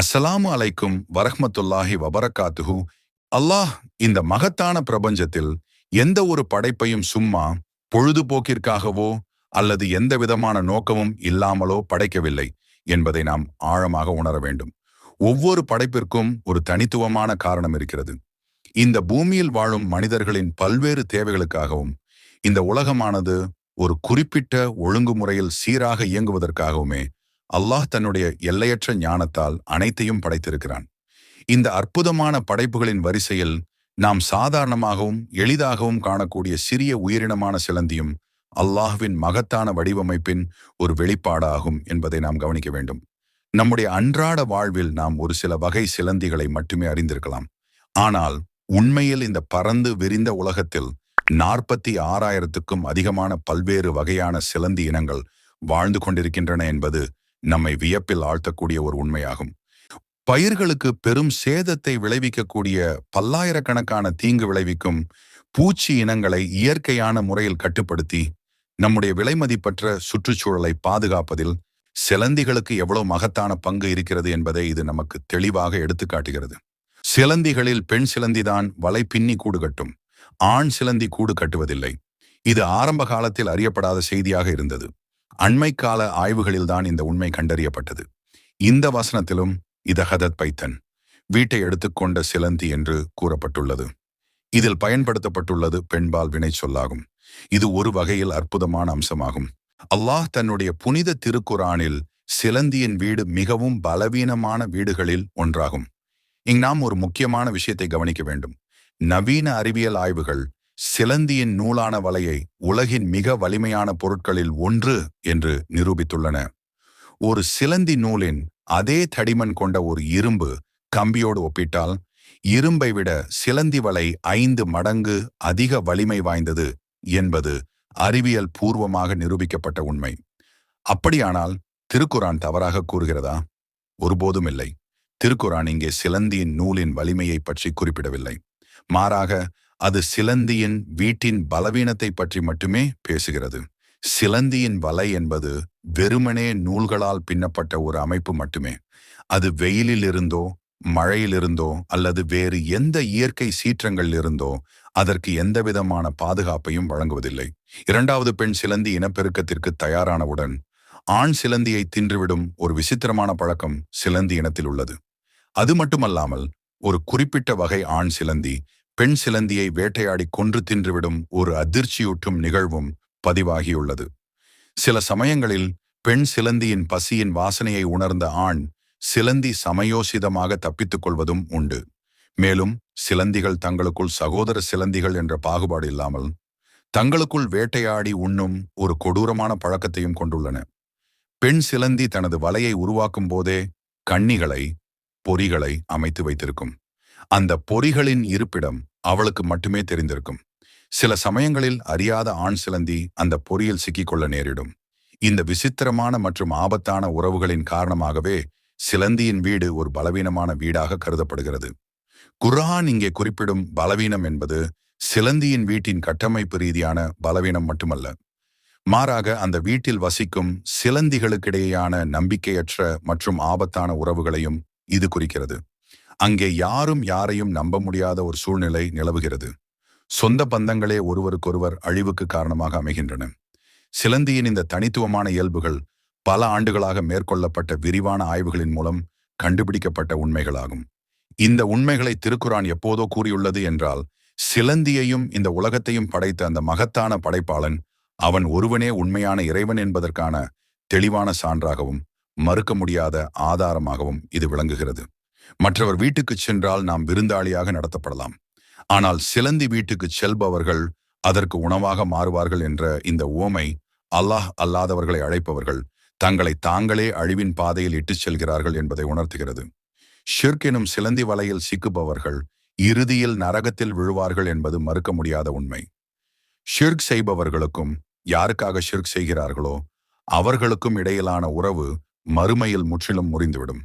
அஸ்ஸலாமு அலைக்கும் வரஹ்மத்துல்லாஹி வபரகாத்துஹு. அல்லாஹ் இந்த மகத்தான பிரபஞ்சத்தில் எந்த ஒரு படைப்பையும் சும்மா பொழுதுபோக்கிற்காகவோ அல்லது எந்த விதமான நோக்கமும் இல்லாமலோ படைக்கவில்லை என்பதை நாம் ஆழமாக உணர வேண்டும். ஒவ்வொரு படைப்பிற்கும் ஒரு தனித்துவமான காரணம் இருக்கிறது. இந்த பூமியில் வாழும் மனிதர்களின் பல்வேறு தேவைகளுக்காகவும் இந்த உலகமானது ஒரு குறிப்பிட்ட ஒழுங்குமுறையில் சீராக இயங்குவதற்காகவுமே அல்லாஹ் தன்னுடைய எல்லையற்ற ஞானத்தால் அனைத்தையும் படைத்திருக்கிறான். இந்த அற்புதமான படைப்புகளின் வரிசையில் நாம் சாதாரணமாகவும் எளிதாகவும் காணக்கூடிய சிறிய உயிரினமான சிலந்தியும் அல்லாஹ்வின் மகத்தான வடிவமைப்பின் ஒரு வெளிப்பாடாகும் என்பதை நாம் கவனிக்க வேண்டும். நம்முடைய அன்றாட வாழ்வில் நாம் ஒரு சில வகை சிலந்திகளை மட்டுமே அறிந்திருக்கலாம். ஆனால் உண்மையில் இந்த பறந்து விரிந்த உலகத்தில் நாற்பத்தி ஆறாயிரத்துக்கும் அதிகமான பல்வேறு வகையான சிலந்தி இனங்கள் வாழ்ந்து கொண்டிருக்கின்றன என்பது நம்மை வியப்பில் ஆழ்த்தக்கூடிய ஒரு உண்மையாகும். பயிர்களுக்கு பெரும் சேதத்தை விளைவிக்கக்கூடிய பல்லாயிரக்கணக்கான தீங்கு விளைவிக்கும் பூச்சி இனங்களை இயற்கையான முறையில் கட்டுப்படுத்தி நம்முடைய விலைமதிப்பற்ற சுற்றுச்சூழலை பாதுகாப்பதில் சிலந்திகளுக்கு எவ்வளவு மகத்தான பங்கு இருக்கிறது என்பதை இது நமக்கு தெளிவாக எடுத்துக்காட்டுகிறது சிலந்திகளில் பெண் சிலந்திதான் வலை பின்னி கூடு கட்டும் ஆண் சிலந்தி கூடு கட்டுவதில்லை. இது ஆரம்ப காலத்தில் அறியப்படாத செய்தியாக இருந்தது. அண்மைக்கால ஆய்வுகளில்தான் இந்த உண்மை கண்டறியப்பட்டது. இந்த வசனத்திலும் இதகதத் பைத்தன் வீட்டை எடுத்துக்கொண்ட சிலந்தி என்று கூறப்பட்டுள்ளது. இதில் பயன்படுத்தப்பட்டுள்ளது பெண்பால் வினை சொல்லாகும். இது ஒரு வகையில் அற்புதமான அம்சமாகும். அல்லாஹ் தன்னுடைய புனித திருக்குரானில் சிலந்தியின் வீடு மிகவும் பலவீனமான வீடுகளில் ஒன்றாகும். இங்கு நாம் ஒரு முக்கியமான விஷயத்தை கவனிக்க வேண்டும். நவீன அறிவியல் ஆய்வுகள் சிலந்தியின் நூலான வலையை உலகின் மிக வலிமையான பொருட்களில் ஒன்று என்று நிரூபித்துள்ளன. ஒரு சிலந்தி நூலின் அதே தடிமன் கொண்ட ஒரு இரும்பு கம்பியோடு ஒப்பிட்டால் இரும்பை விட சிலந்தி வலை ஐந்து மடங்கு அதிக வலிமை வாய்ந்தது என்பது அறிவியல் பூர்வமாக நிரூபிக்கப்பட்ட உண்மை. அப்படியானால் திருக்குரான் தவறாக கூறுகிறதா? ஒருபோதும் இல்லை. திருக்குரான் இங்கே சிலந்தியின் நூலின் வலிமையை பற்றி குறிப்பிடவில்லை. மாறாக அது சிலந்தியின் வீட்டின் பலவீனத்தை பற்றி மட்டுமே பேசுகிறது. சிலந்தியின் வலை என்பது வெறுமனே நூல்களால் பின்னப்பட்ட ஒரு அமைப்பு மட்டுமே. அது வெயிலில் இருந்தோ மழையிலிருந்தோ அல்லது வேறு எந்த இயற்கை சீற்றங்களில் இருந்தோ அதற்கு எந்தவிதமான பாதுகாப்பையும் வழங்குவதில்லை. இரண்டாவது பெண் சிலந்தி இனப்பெருக்கத்திற்கு தயாரானவுடன் ஆண் சிலந்தியை தின்றுவிடும் ஒரு விசித்திரமான பழக்கம் சிலந்தி இனத்தில் உள்ளது. அது மட்டுமல்லாமல் ஒரு குறிப்பிட்ட வகை ஆண் சிலந்தி பெண் சிலந்தியை வேட்டையாடி கொன்று தின்றுவிடும் ஒரு அதிர்ச்சியூட்டும் நிகழ்வும் பதிவாகியுள்ளது. சில சமயங்களில் பெண் சிலந்தியின் பசியின் வாசனையை உணர்ந்த ஆண் சிலந்தி சமயோசிதமாக தப்பித்துக் கொள்வதும் உண்டு. மேலும் சிலந்திகள் தங்களுக்குள் சகோதர சிலந்திகள் என்ற பாகுபாடு இல்லாமல் தங்களுக்குள் வேட்டையாடி உண்ணும் ஒரு கொடூரமான பழக்கத்தையும் கொண்டுள்ளன. பெண் சிலந்தி தனது வலையை உருவாக்கும் போதே கண்ணிகளை பொறிகளை அமைத்து வைத்திருக்கும். அந்த பொறிகளின் இருப்பிடம் அவளுக்கு மட்டுமே தெரிந்திருக்கும். சில சமயங்களில் அறியாத ஆண் சிலந்தி அந்த பொறியில் சிக்கிக்கொள்ள நேரிடும். இந்த விசித்திரமான மற்றும் ஆபத்தான உறவுகளின் காரணமாகவே சிலந்தியின் வீடு ஒரு பலவீனமான வீடாக கருதப்படுகிறது. குர்ஆன் இங்கே குறிப்பிடும் பலவீனம் என்பது சிலந்தியின் வீட்டின் கட்டமைப்பு ரீதியான பலவீனம் மட்டுமல்ல. மாறாக அந்த வீட்டில் வசிக்கும் சிலந்திகளுக்கிடையேயான நம்பிக்கையற்ற மற்றும் ஆபத்தான உறவுகளையும் இது குறிக்கிறது. அங்கே யாரும் யாரையும் நம்ப முடியாத ஒரு சூழ்நிலை நிலவுகிறது. சொந்த பந்தங்களே ஒருவருக்கொருவர் அழிவுக்கு காரணமாக அமைகின்றன. சிலந்தியின் இந்த தனித்துவமான இயல்புகள் பல ஆண்டுகளாக மேற்கொள்ளப்பட்ட விரிவான ஆய்வுகளின் மூலம் கண்டுபிடிக்கப்பட்ட உண்மைகளாகும். இந்த உண்மைகளை திருக்குரான் எப்போதோ கூறியுள்ளது என்றால் சிலந்தியையும் இந்த உலகத்தையும் படைத்த அந்த மகத்தான படைப்பாளன் அவன் ஒருவனே உண்மையான இறைவன் என்பதற்கான தெளிவான சான்றாகவும் மறுக்க முடியாத ஆதாரமாகவும் இது விளங்குகிறது. மற்றவர் வீட்டுக்கு சென்றால் நாம் விருந்தாளியாக நடத்தப்படலாம். ஆனால் சிலந்தி வீட்டுக்கு செல்பவர்கள் அதற்கு உணவாக மாறுவார்கள் என்ற இந்த ஓமை அல்லாஹ் அல்லாதவர்களை அழைப்பவர்கள் தங்களை தாங்களே அழிவின் பாதையில் இட்டுச் செல்கிறார்கள் என்பதை உணர்த்துகிறது. ஷிர்க் எனும் சிலந்தி வலையில் சிக்குபவர்கள் இறுதியில் நரகத்தில் விழுவார்கள் என்பது மறுக்க முடியாத உண்மை. ஷிர்க் செய்பவர்களுக்கும் யாருக்காக ஷிர்க் செய்கிறார்களோ அவர்களுக்கும் இடையிலான உறவு மறுமையில் முற்றிலும் முறிந்துவிடும்.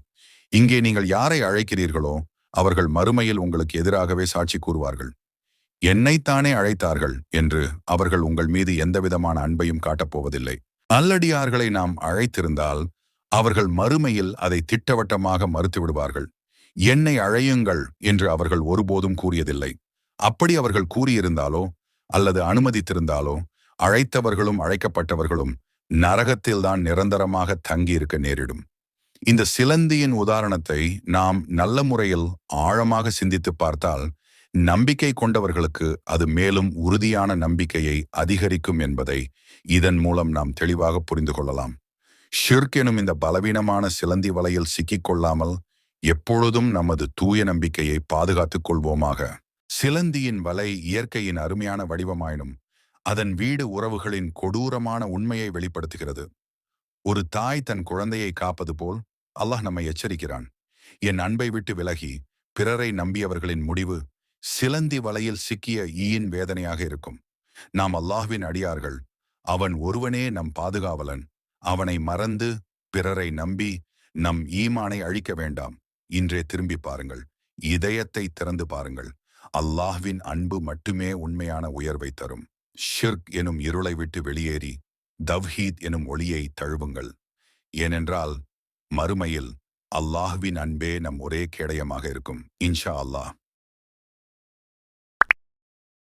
இங்கே நீங்கள் யாரை அழைக்கிறீர்களோ அவர்கள் மறுமையில் உங்களுக்கு எதிராகவே சாட்சி கூறுவார்கள். என்னைத்தானே அழைத்தார்கள் என்று அவர்கள் உங்கள் மீது எந்தவிதமான அன்பையும் காட்டப் போவதில்லை நல்லடியார்களை நாம் அழைத்திருந்தால் அவர்கள் மறுமையில் அதை திட்டவட்டமாக மறுத்து விடுவார்கள் என்னை அழையுங்கள் என்று அவர்கள் ஒருபோதும் கூறியதில்லை. அப்படி அவர்கள் கூறியிருந்தாலோ அல்லது அனுமதித்திருந்தாலோ அழைத்தவர்களும் அழைக்கப்பட்டவர்களும் நரகத்தில்தான் நிரந்தரமாக தங்கியிருக்க நேரிடும். இந்த சிலந்தியின் உதாரணத்தை நாம் நல்ல முறையில் ஆழமாக சிந்தித்து பார்த்தால் நம்பிக்கை கொண்டவர்களுக்கு அது மேலும் உறுதியான நம்பிக்கையை அதிகரிக்கும் என்பதை இதன் மூலம் நாம் தெளிவாக புரிந்து கொள்ளலாம். ஷிர்க் எனும் இந்த பலவீனமான சிலந்தி வலையில் சிக்கிக்கொள்ளாமல் எப்பொழுதும் நமது தூய நம்பிக்கையை பாதுகாத்துக் கொள்வோமாக. சிலந்தியின் வலை இயற்கையின் அருமையான வடிவமாயினும் அதன் வீடு உறவுகளின் கொடூரமான உண்மையை வெளிப்படுத்துகிறது. ஒரு தாய் தன் குழந்தையை காப்பது போல் அல்லாஹ் நம்மை எச்சரிக்கிறான். என் அன்பை விட்டு விலகி பிறரை நம்பியவர்களின் முடிவு சிலந்தி வலையில் சிக்கிய ஈயின் வேதனையாக இருக்கும். நாம் அல்லாஹ்வின் அடியார்கள். அவன் ஒருவனே நம் பாதுகாவலன். அவனை மறந்து பிறரை நம்பி நம் ஈமானை அழிக்க வேண்டாம். இன்றே திரும்பி பாருங்கள். இதயத்தை திறந்து பாருங்கள். அல்லாஹ்வின் அன்பு மட்டுமே உண்மையான உயர்வை தரும். ஷிர்க் எனும் இருளை விட்டு வெளியேறி தவ்ஹீத் எனும் ஒளியை தழுவுங்கள். ஏனென்றால் மறுமையில் அல்லாஹ்வின் அன்பே நம் ஒரே கேடயமாக இருக்கும். இன்ஷா அல்லாஹ்.